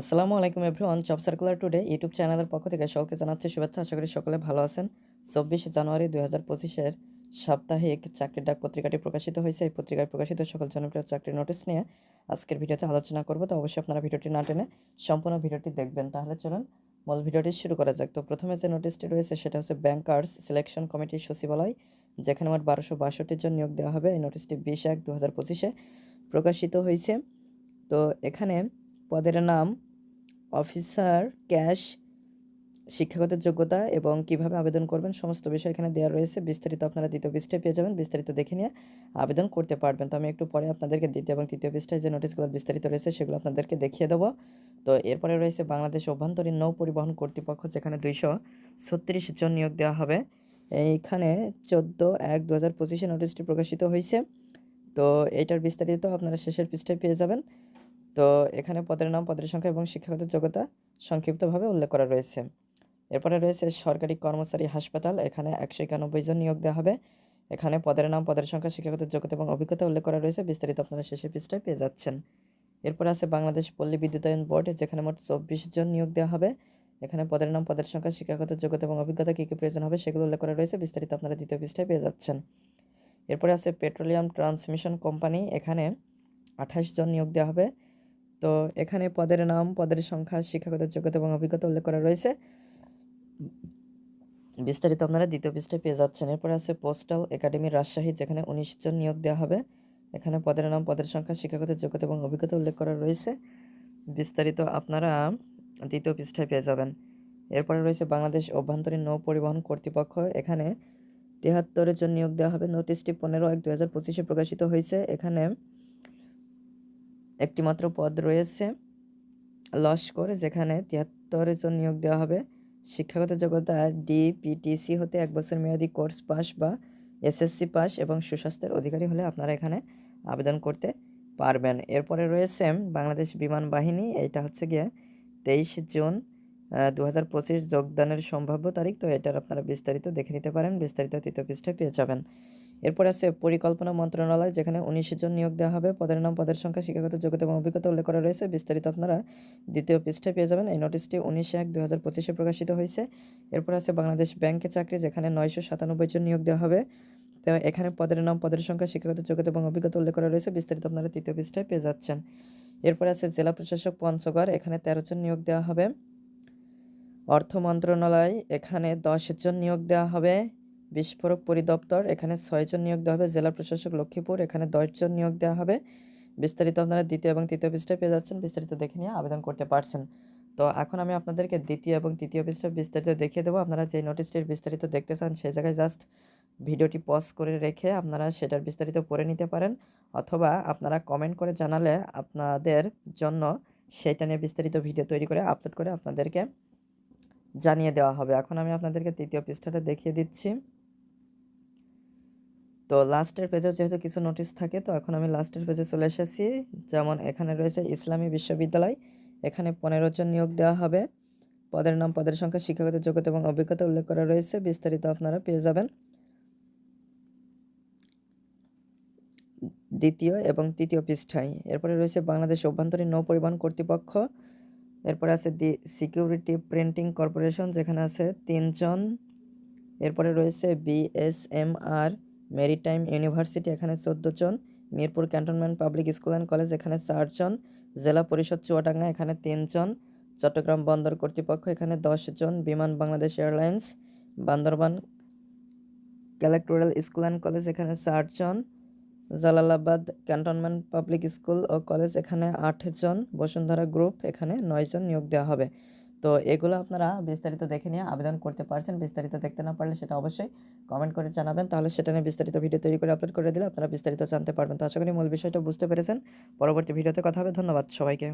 আসসালামু আলাইকুম everyone, job circular today YouTube চ্যানেলের পক্ষ থেকে সকলকে জানাচ্ছি শুভেচ্ছা। আশা করি সকলে ভালো আছেন। চব্বিশে জানুয়ারি দুই হাজার পঁচিশের সাপ্তাহিক চাকরির ডাক পত্রিকাটি প্রকাশিত হয়েছে। এই পত্রিকায় প্রকাশিত সকল জনপ্রিয় চাকরির নোটিশ নিয়ে আজকের ভিডিওতে আলোচনা করব। তো অবশ্যই আপনারা ভিডিওটি না টেনে সম্পূর্ণ ভিডিওটি দেখবেন। তাহলে চলুন মূল ভিডিওটি শুরু করা যাক। তো প্রথমে যে নোটিশটি রয়েছে সেটা হচ্ছে ব্যাংকার্স সিলেকশন কমিটির সচিবালয়, যেখানে আমার বারোশো বাষট্টি জন নিয়োগ দেওয়া হবে। এই নোটিশটি বিশ এক দু হাজার পঁচিশে প্রকাশিত হয়েছে। তো এখানে পদের নাম অফিসার, ক্যাশ, শিক্ষাগত যোগ্যতা এবং কীভাবে আবেদন করবেন সমস্ত বিষয় এখানে দেওয়া রয়েছে। বিস্তারিত আপনারা দ্বিতীয় পৃষ্ঠায় পেয়ে যাবেন। বিস্তারিত দেখে নিয়ে আবেদন করতে পারবেন। তো আমি একটু পরে আপনাদেরকে দ্বিতীয় এবং তৃতীয় পৃষ্ঠায় যে নোটিশগুলো বিস্তারিত রয়েছে সেগুলো আপনাদেরকে দেখিয়ে দেবো। তো এরপরে রয়েছে বাংলাদেশ অভ্যন্তরীণ নৌ পরিবহন কর্তৃপক্ষ, যেখানে দুইশো ছত্রিশ জন নিয়োগ দেওয়া হবে। এইখানে চোদ্দ এক দু হাজার পঁচিশে নোটিশটি প্রকাশিত হয়েছে। তো এটার বিস্তারিত আপনারা শেষের পৃষ্ঠায় পেয়ে যাবেন। তো এখানে পদের নাম, পদের সংখ্যা এবং শিক্ষাগত যোগ্যতা সংক্ষিপ্তভাবে উল্লেখ করা রয়েছে। এরপরে রয়েছে সরকারি কর্মচারী হাসপাতাল, এখানে একশো একানব্বই জন নিয়োগ দেওয়া হবে। এখানে পদের নাম, পদের সংখ্যা, শিক্ষাগত যোগ্যতা এবং অভিজ্ঞতা উল্লেখ করা রয়েছে। বিস্তারিত আপনারা শেষের পৃষ্ঠায় পেয়ে যাচ্ছেন। এরপরে আছে বাংলাদেশ পল্লী বিদ্যুতায়ন বোর্ড, যেখানে মোট চব্বিশ জন নিয়োগ দেওয়া হবে। এখানে পদের নাম, পদের সংখ্যা, শিক্ষাগত যোগ্যতা এবং অভিজ্ঞতা কী কী প্রয়োজন হবে সেগুলো উল্লেখ করা রয়েছে। বিস্তারিত আপনারা দ্বিতীয় পৃষ্ঠায় পেয়ে যাচ্ছেন। এরপরে আছে পেট্রোলিয়াম ট্রান্সমিশন কোম্পানি, এখানে আঠাশ জন নিয়োগ দেওয়া হবে। তো এখানে পদের নাম, পদের সংখ্যা, শিক্ষাগত যোগ্যতা এবং অভিজ্ঞতা উল্লেখ করা রয়েছে। বিস্তারিত আপনারা দ্বিতীয় পৃষ্ঠায় পেয়ে যাচ্ছেন। এরপরে আছে পোস্টাল একাডেমি রাজশাহী, যেখানে উনিশ জন নিয়োগ দেওয়া হবে। এখানে পদের নাম, পদের সংখ্যা, শিক্ষাগত যোগ্যতা এবং অভিজ্ঞতা উল্লেখ করা রয়েছে। বিস্তারিত আপনারা দ্বিতীয় পৃষ্ঠায় পেয়ে যাবেন। এরপরে রয়েছে বাংলাদেশ অভ্যন্তরীণ নৌ পরিবহন কর্তৃপক্ষ। এখানে তেহাত্তরের জন নিয়োগ দেওয়া হবে। নোটিশটি পনেরো এক দু হাজার পঁচিশে প্রকাশিত হয়েছে। এখানে একটি মাত্র পদ রয়েছে লস্কর, যেখানে তিয়াত্তর জন নিয়োগ দেওয়া হবে। শিক্ষাগত যোগ্যতা ডিপিটিসি হতে এক বছর মেয়াদি কোর্স পাস বা এসএসসি পাস এবং সুস্বাস্থ্যের অধিকারী হলে আপনারা এখানে আবেদন করতে পারবেন। এরপরে রয়েছে বাংলাদেশ বিমান বাহিনী। এইটা হচ্ছে গিয়ে তেইশ জুন দু হাজার পঁচিশ যোগদানের সম্ভাব্য তারিখ। তো এটার আপনারা বিস্তারিত দেখে নিতে পারেন। বিস্তারিত তৃতীয় পৃষ্ঠায় পেয়ে যাবেন। এরপর আছে পরিকল্পনা মন্ত্রণালয়, যেখানে উনিশ জন নিয়োগ দেওয়া হবে। পদের নাম, পদের সংখ্যা, শিক্ষাগত যোগ্যতা এবং অভিজ্ঞতা উল্লেখ করা রয়েছে। বিস্তারিত আপনারা দ্বিতীয় পৃষ্ঠায় পেয়ে যাবেন। এই নোটিশটি উনিশ এক দু হাজার পঁচিশে প্রকাশিত হয়েছে। এরপর আছে বাংলাদেশ ব্যাংকে চাকরি, যেখানে নয়শো সাতানব্বই জন নিয়োগ দেওয়া হবে। তো এখানে পদের নাম, পদের সংখ্যা, শিক্ষাগত যোগ্যতা এবং অভিজ্ঞতা উল্লেখ করা রয়েছে। বিস্তারিত আপনারা তৃতীয় পৃষ্ঠায় পেয়ে যাচ্ছেন। এরপর আছে জেলা প্রশাসক পঞ্চগড়, এখানে তেরো জন নিয়োগ দেওয়া হবে। অর্থ মন্ত্রণালয়, এখানে দশ জন নিয়োগ দেওয়া হবে। বিস্ফোরক পরিদপ্তর, এখানে ছয়জন নিয়োগ দেওয়া হবে। জেলা প্রশাসক লক্ষ্মীপুর, এখানে দশজন নিয়োগ দেওয়া হবে। বিস্তারিত আপনারা দ্বিতীয় এবং তৃতীয় পৃষ্ঠায় পেয়ে যাচ্ছেন। বিস্তারিত দেখে নিয়ে আবেদন করতে পারছেন। তো এখন আমি আপনাদেরকে দ্বিতীয় এবং তৃতীয় পৃষ্ঠা বিস্তারিত দেখিয়ে দেবো। আপনারা যে নোটিশটির বিস্তারিত দেখতে চান সেই জায়গায় জাস্ট ভিডিওটি পজ করে রেখে আপনারা সেটার বিস্তারিত পড়ে নিতে পারেন। অথবা আপনারা কমেন্ট করে জানালে আপনাদের জন্য সেটা নিয়ে বিস্তারিত ভিডিও তৈরি করে আপলোড করে আপনাদেরকে জানিয়ে দেওয়া হবে। এখন আমি আপনাদেরকে তৃতীয় পৃষ্ঠাটা দেখিয়ে দিচ্ছি। তো লাস্টের পেজেও যেহেতু কিছু নোটিশ থাকে, তো এখন আমি লাস্টের পেজে চলে এসেছি। যেমন এখানে রয়েছে ইসলামী বিশ্ববিদ্যালয়, এখানে পনেরো জন নিয়োগ দেওয়া হবে। পদের নাম, পদের সংখ্যা, শিক্ষাগত যোগ্যতা এবং অভিজ্ঞতা উল্লেখ করা রয়েছে। বিস্তারিত আপনারা পেয়ে যাবেন। দ্বিতীয় এবং তৃতীয় পৃষ্ঠায়, এরপরে রয়েছে বাংলাদেশ অভ্যন্তরীণ নৌ পরিবহন কর্তৃপক্ষ। এরপরে আছে দি সিকিউরিটি প্রিন্টিং কর্পোরেশন যেখানে আছে তিনজন। এরপরে রয়েছে বিএসএমআর মেরিটাইম ইউনিভার্সিটি এখানে চোদ্দ জন, Mirpur cantonment public school and college এখানে চারজন জেলা পরিষদ চুয়াডাঙ্গা এখানে তিনজন চট্টগ্রাম বন্দর কর্তৃপক্ষ এখানে জন, Biman Bangladesh airlines, Bandarban collectorate school and college এখানে চারজন জালালাবাদ ক্যান্টনমেন্ট পাবলিক স্কুল ও কলেজ এখানে আটজন বসুন্ধরা গ্রুপ এখানে নয়জন নিয়োগ দেওয়া হবে। তো এগুলো আপনারা বিস্তারিত দেখে নিয়ে আবেদন করতে পারছেন। বিস্তারিত দেখতে না পারলে সেটা অবশ্যই কমেন্ট করে জানাবেন। তাহলে সেটা নিয়ে বিস্তারিত ভিডিও তৈরি করে আপলোড করে দিলে আপনারা বিস্তারিত জানতে পারবেন। তো আশা করি মূল বিষয়টা বুঝতে পেরেছেন। পরবর্তী ভিডিওতে কথা হবে। ধন্যবাদ সবাইকে।